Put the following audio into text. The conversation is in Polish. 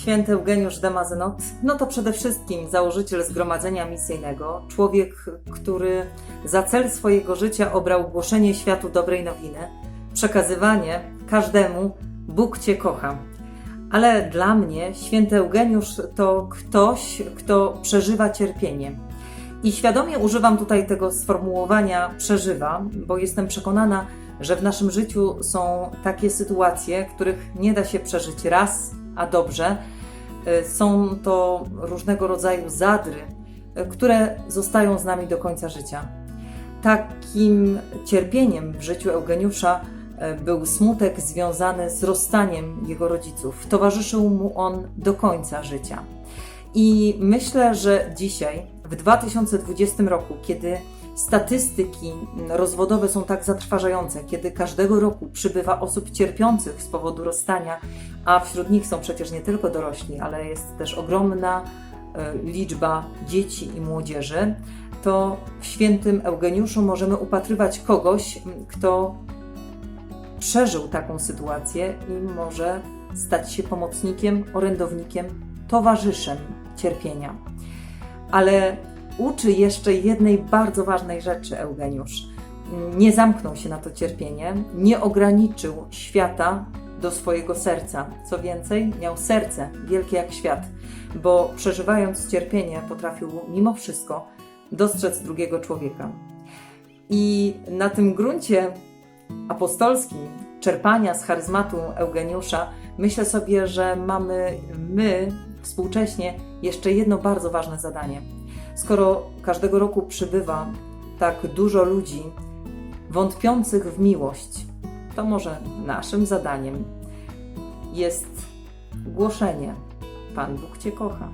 Święty Eugeniusz de Mazenot, no to przede wszystkim założyciel Zgromadzenia Misyjnego, człowiek, który za cel swojego życia obrał głoszenie światu dobrej nowiny, przekazywanie każdemu Bóg Cię kocha. Ale dla mnie święty Eugeniusz to ktoś, kto przeżywa cierpienie. I świadomie używam tutaj tego sformułowania przeżywa, bo jestem przekonana, że w naszym życiu są takie sytuacje, których nie da się przeżyć raz, a dobrze. Y, Są to różnego rodzaju zadry, y, które zostają z nami do końca życia. Takim cierpieniem w życiu Eugeniusza y, był smutek związany z rozstaniem jego rodziców. Towarzyszył mu on do końca życia. I myślę, że dzisiaj, w 2020 roku, kiedy statystyki rozwodowe są tak zatrważające, kiedy każdego roku przybywa osób cierpiących z powodu rozstania, a wśród nich są przecież nie tylko dorośli, ale jest też ogromna e, liczba dzieci i młodzieży, to w świętym Eugeniuszu możemy upatrywać kogoś, kto przeżył taką sytuację i może stać się pomocnikiem, orędownikiem, towarzyszem cierpienia. Ale uczy jeszcze jednej bardzo ważnej rzeczy Eugeniusz. Nie zamknął się na to cierpienie, nie ograniczył świata do swojego serca. Co więcej, miał serce wielkie jak świat, bo przeżywając cierpienie potrafił mimo wszystko dostrzec drugiego człowieka. I na tym gruncie apostolskim, czerpania z charyzmatu Eugeniusza, myślę sobie, że mamy my współcześnie jeszcze jedno bardzo ważne zadanie. Skoro każdego roku przybywa tak dużo ludzi wątpiących w miłość, to może naszym zadaniem jest głoszenie: Pan Bóg Cię kocha.